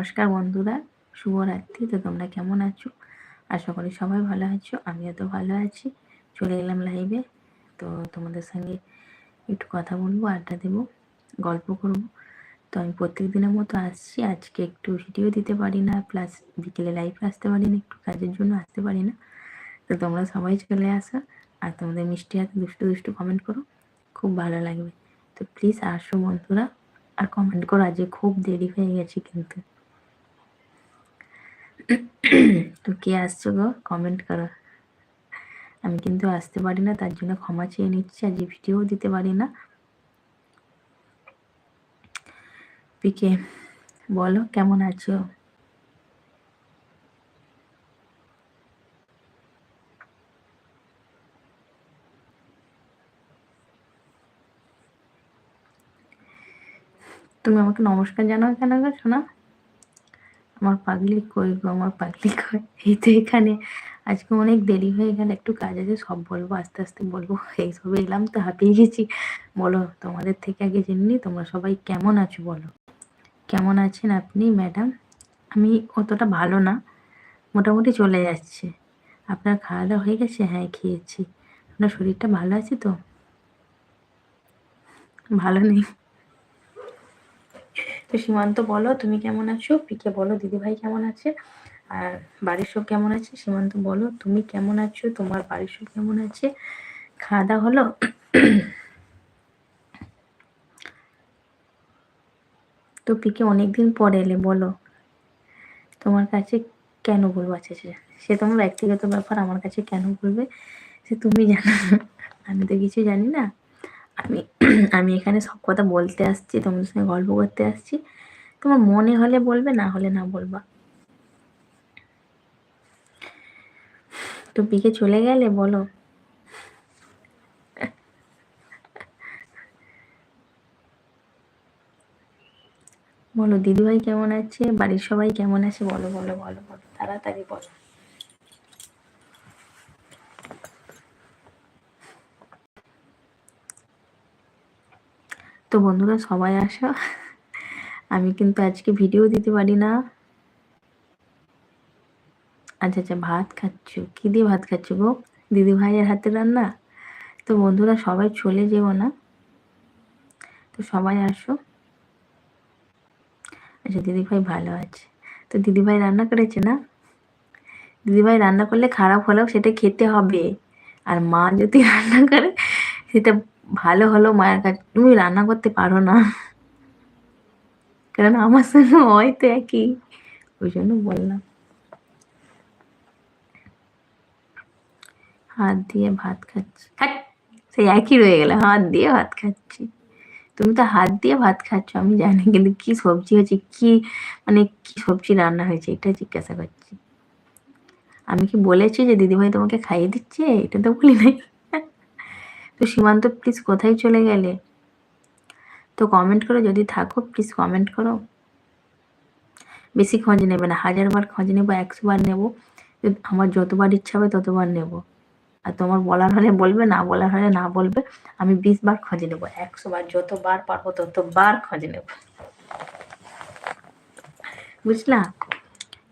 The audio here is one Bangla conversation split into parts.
নমস্কার বন্ধুরা, শুভরাত্রি। তো তোমরা কেমন আছো? আশা করি সবাই ভালো আছো, আমিও তো ভালো আছি। চলে এলাম লাইভে তো তোমাদের সঙ্গে একটু কথা বলব, আড্ডা দেবো, গল্প করব। তো আমি প্রত্যেক দিনের মতো আসছি। আজকে একটু ভিডিও দিতে পারি না প্লাস বিকেলে লাইভে আসতে পারি না, একটু কাজের জন্য আসতে পারি না। তো তোমরা সবাই চলে আসো, আর তোমাদের মিষ্টি হাতে দুষ্টু দুষ্টু কমেন্ট করো, খুব ভালো লাগবে। তো প্লিজ আসো বন্ধুরা, আর কমেন্ট করো। আজকে খুব দেরি হয়ে গেছে কিন্তু। তো কে আসছো গো? কমেন্ট করো। আমি কিন্তু আসতে পারি না, তার জন্য ক্ষমা চেয়ে নিচ্ছি আজ ভিডিও দিতে পারি না। পিকে বলো, কেমন আছো? তুমি আমাকে নমস্কার জানাও কেন গো, শোনা? আমার পাগলি কই গো, আমার পাগলি কই? এই তো এখানে। আজকে অনেক দেরি হয়ে গেল, একটু কাজ আছে, সব বলব, আস্তে আস্তে বলব। এইসবে এলাম তো, হাঁপিয়ে গেছি। বলো, তোমাদের থেকে আগে জেনে তোমরা সবাই কেমন আছো বলো? কেমন আছেন আপনি, ম্যাডাম? আমি অতটা ভালো না, মোটামুটি চলে যাচ্ছে। আপনার খাওয়া দাওয়া হয়ে গেছে? হ্যাঁ খেয়েছি। আপনার শরীরটা ভালো আছে তো? ভালো নেই। তো সীমান্ত বলো, তুমি কেমন আছো? পিকে বলো, দিদিভাই কেমন আছে? আর বাড়ির সব কেমন আছে? সীমান্ত বলো, তুমি কেমন আছো? তোমার বাড়ির সব কেমন আছে? খাওয়া দাওয়া হলো? তো পিকে অনেকদিন পরে এলে, বলো। তোমার কাছে কেন বলব? আচ্ছা আচ্ছা সে তোমার ব্যক্তিগত ব্যাপার, আমার কাছে কেন বলবে? সে তুমি জানো। আমি তো কিছু জানি না। আমি আমি এখানে সব কথা বলতে আসছি, তোমাদের সঙ্গে গল্প করতে আসছি। তোমার মনে হলে বলবে, না হলে না বলবা। তো পিকে চলে গেলে বলো। বলো, দিদিভাই কেমন আছে? বাড়ির সবাই কেমন আছে? বলো বলো বলো বলো, তাড়াতাড়ি বলো। তো বন্ধুরা সবাই আসো। আমি কিন্তু আজকে ভিডিও দিতে পারি না। আচ্ছা আচ্ছা ভাত খাচ্ছ? কি দিয়ে ভাত খাচ্ছ গো? দিদি ভাইয়ের হাতে রান্না? তো বন্ধুরা সবাই চলে যেও না। তো সবাই আসো। আচ্ছা দিদিভাই ভালো আছে। তো দিদিভাই রান্না করেছে না? দিদিভাই রান্না করলে খারাপ হলেও সেটা খেতে হবে। আর মা যদি রান্না করে, সেটা ভালো হলো মায়ের কাছে। তুমি রান্না করতে পারো না। কারণ আমার সঙ্গে হয় তো একই। ওই জন্য বললাম। হাত দিয়ে ভাত খাচ্ছি। সেই একই রয়ে গেলে। হাত দিয়ে ভাত খাচ্ছি। তুমি তো হাত দিয়ে ভাত খাচ্ছ, আমি জানি। কিন্তু কি সবজি হয়েছে কি মানে কি সবজি রান্না হয়েছে এটা জিজ্ঞাসা করছি। আমি কি বলেছি যে দিদিভাই তোমাকে খাইয়ে দিচ্ছে? এটা তো বলি নাই। তো সীমান্ত প্লিজ কোথায় চলে গেলে? তো কমেন্ট করো যদি থাকো প্লিজ কমেন্ট করো। বেশি খোঁজ নেবে না হাজারবার খোঁজ নেব, একশো বার নেব। আমার যতবার ইচ্ছা হবে ততবার নেব। আর তোমার বলার হলে বলবে, না বলার হলে না বলবে, আমি বিশ বার খোঁজ নেব, একশো বার, যতবার পারব ততবার খোঁজ নেব। বুঝলা?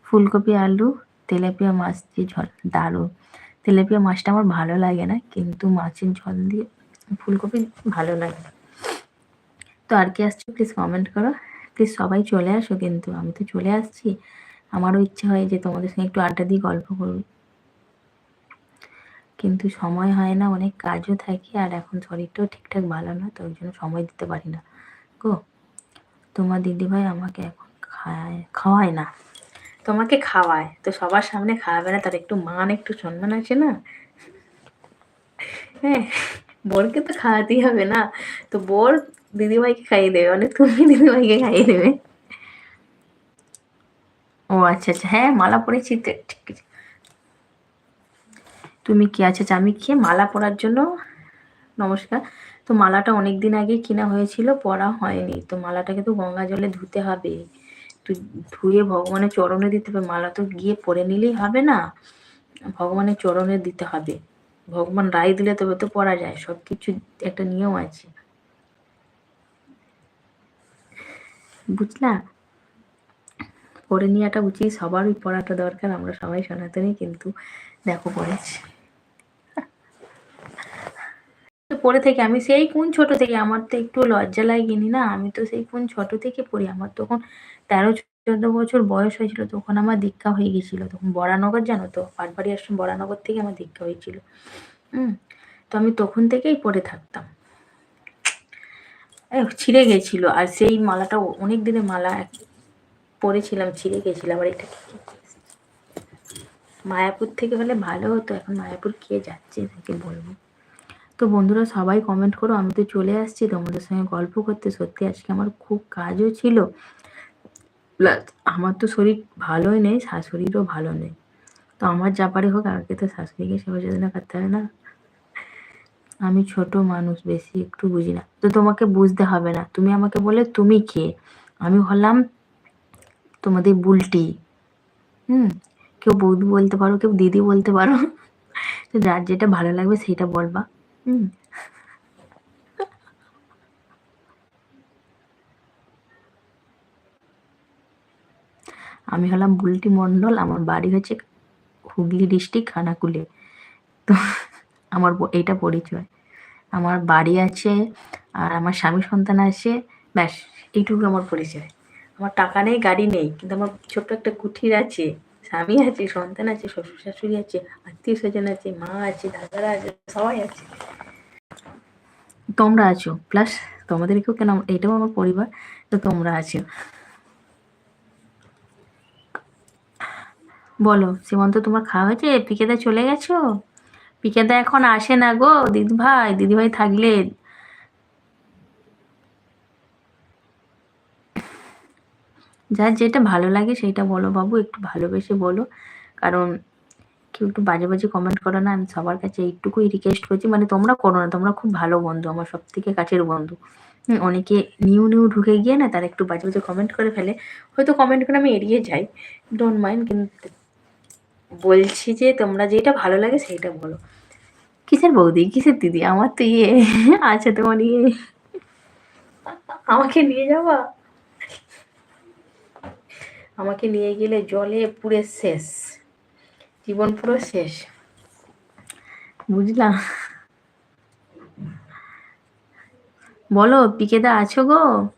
ফুলকপি, আলু, তেলাপিয়া, মাছ দিয়ে ঝোল, দারুণ। তেলাপিয়া মাছটা আমার ভালো লাগে না, কিন্তু মাছের ঝোল দিয়ে ফুলকপি ভালো লাগে তো আর কি আসছো প্লিজ কমেন্ট করো। প্লিজ সবাই চলে আসো কিন্তু, আমি তো চলে আসছি। আমারও ইচ্ছে হয় যে তোমাদের সঙ্গে একটু আড্ডা দিয়ে গল্প করব। কিন্তু সময় হয় না, অনেক কাজও থাকে, আর এখন শরীরটাও ঠিকঠাক ভালো না, তো ওই জন্য সময় দিতে পারি না। গো, তোমার দিদিভাই আমাকে এখন খায়, খাওয়ায় না। তোমাকে খাওয়ায়। তো সবার সামনে খাওয়াবে না, তার একটু মান একটু সম্মান আছে না? হ্যাঁ বোরকে তো খাওয়াতেই হবে না। তো বোর দিদিভাইকে খাইয়ে দেবে মানে তুমি দিদিভাইকে খাইয়ে দেবে। ও আচ্ছা আচ্ছা হ্যাঁ মালা পরেছি ঠিক আছে। তুমি কি আচ্ছা আচ্ছা আমি খেয়ে মালা পরার জন্য, নমস্কার। তো মালাটা অনেক দিন আগে কিনা হয়েছিল, পরা হয়নি। তো মালাটাকে তো গঙ্গা জলে ধুতে হবে। তুই ধুয়ে ভগবানের চরণে দিতে হবে। মালা তো গিয়ে পরে নিলেই হবে না। ভগবানের চরণে দিতে হবে। ভগবান রায় দিলে তবে তো পড়া যায়। সব কিছু একটা নিয়ম আছে। বুঝলা? পড়ে নেওয়াটা উচিত। সবারই পড়াটা দরকার। আমরা সবাই সনাতনী, কিন্তু দেখো পড়েছি পড়ে থেকে আমি সেই কোন ছোট থেকে, আমার তো একটু লজ্জা লাগেনি না? আমি তো সেই কোন ছোট থেকে পড়ি। আমার তখন তেরো, চোদ্দ বছর বয়স হয়েছিল তখন আমার দীক্ষা হয়ে গেছিল তখন বরানগর, জানো তো? পাটবাড়ি আশ্রম বরানগর থেকে আমার দীক্ষা হয়েছিল। হুম? তো আমি তখন থেকেই পড়ে থাকতাম। ছিঁড়ে গেছিল। আর সেই মালাটা অনেক দিনের মালা পরেছিলাম, ছিঁড়ে গেছিল। আবার এটা মায়াপুর থেকে হলে ভালো হতো। এখন মায়াপুর কে যাচ্ছে তাকে বলব? তো বন্ধুরা, সবাই কমেন্ট করো। আমি তো চলে আসছি তোমাদের সঙ্গে গল্প করতে। সত্যি, আজকে আমার খুব কাজও ছিল। প্লাস আমার তো শরীর ভালোই নেই শাশুড়িরও ভালো নেই। তো আমার যা পারে হোক, আগে তো শাশুড়িকে সেবা যত্ন করতে হবে না। আমি ছোট মানুষ, বেশি একটু বুঝি না। তো তোমাকে বুঝতে হবে না। তুমি আমাকে বলে তুমি কে? আমি হলাম তোমাদের বুলটি। হুম? কেউ বৌদি বলতে পারো, কেউ দিদি বলতে পারো। তো যার যেটা ভালো লাগবে, সেটা বলবা। হুম? আমি হলাম বুলটি মণ্ডল, আমার বাড়ি হচ্ছে হুগলি ডিস্ট্রিক্ট খানাকুলে। তো আমার এইটা পরিচয়। আমার বাড়ি আছে আর আমার স্বামী সন্তান আছে, ব্যাস, এইটুকু আমার পরিচয়। আমার টাকা নেই, গাড়ি নেই, কিন্তু আমার ছোট্ট একটা কুঠির আছে, স্বামী আছে, সন্তান আছে, শ্বশুর শাশুড়ি আছে, আত্মীয় স্বজন আছে, মা আছে, দাদারা আছে, সবাই আছে। তোমরা আছো, প্লাস তোমাদেরকেও কেন, এটাও আমার পরিবার, তো তোমরা আছো। বলো, সীমন্ত তোমার খাওয়া হয়েছে? পিকেদা চলে গেছো? পিকেদা এখন আসে না গো দিদি ভাই দিদি ভাই থাকলে। যার যেটা ভালো লাগে সেটা বলো বাবু, একটু ভালোবেসে বলো। কারণ কেউ একটু বাজে বাজে কমেন্ট করো না, আমি সবার কাছে এইটুকুই রিকোয়েস্ট করছি। মানে তোমরা করো না, তোমরা খুব ভালো বন্ধু, আমার সব থেকে কাছের বন্ধু। অনেকে নিউ নিউ ঢুকে গিয়ে না তারা একটু বাজে বাজে কমেন্ট করে ফেলে। হয়তো কমেন্ট করে আমি এড়িয়ে যাই ডোন্ট মাইন্ড কিন্তু বলছি যে তোমরা যেটা ভালো লাগে সেইটা বলো। কিসের বৌদি? কিসের দিদি? আমার তো ইয়ে আছে তোমার ইয়ে। আমাকে নিয়ে যাবা? আমাকে নিয়ে গেলে জলে পুরে শেষ। জীবন পুরো শেষ। বুঝলাম। বলো, পিকেদা আছো গো?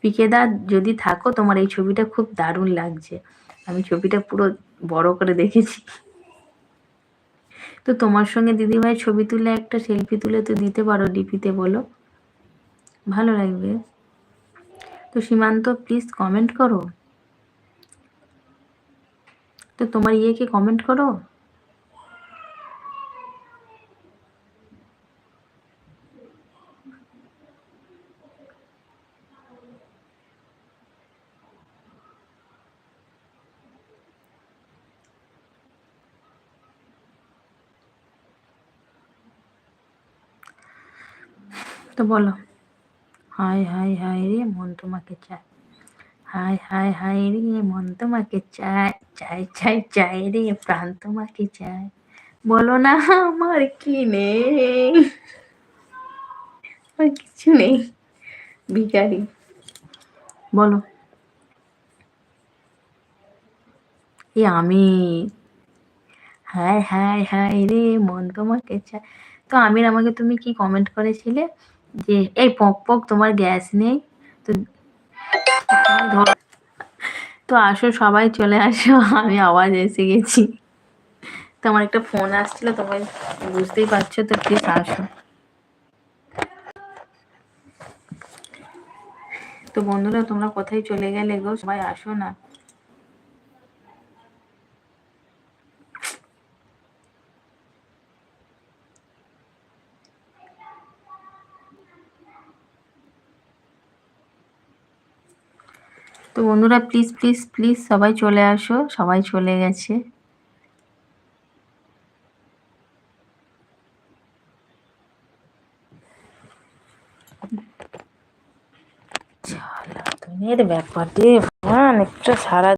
পিকেদা যদি থাকো, তোমার এই ছবিটা খুব দারুণ লাগছে। আমি ছবিটা পুরো বড় করে দেখেছি। তো তোমার সঙ্গে দিদিভাই ছবি তুলে একটা সেলফি তুলে তো দিতে পারো ডিপিতে বলো। ভালো লাগবে। তো সীমান্ত প্লিজ কমেন্ট করো। তো তোমার ইয়েকে কমেন্ট করো? তো বলো। হাই হাই হাই রে মন তোমাকে চায়। হাই হাই হাই রে মন তোমাকে চায় চাই চাই চাই রে প্রাণ তোমাকে চায়। বলো না আমার কি নেই। আমার কিছু নেই ভিকারি বলো। এ আমি। হাই হাই হাই রে মন তোমাকে চায়। তো আমির, আমাকে তুমি কি কমেন্ট করেছিলে? যে, এই পক পক, তোমার গ্যাস নেই। তো তো আসো, সবাই চলে আসো। আমি আওয়াজ এসে গেছি। তো আমার একটা ফোন আসছিল তোমায় বুঝতেই পারছ, তো প্লিজ আসো। তো বন্ধুরা, তোমরা কোথায় চলে গেলে গো? সবাই আসো না। তো বন্ধুরা প্লিজ প্লিজ প্লিজ সবাই চলে আসো। সবাই চলে গেছে। ব্যাপার রে একটা সারা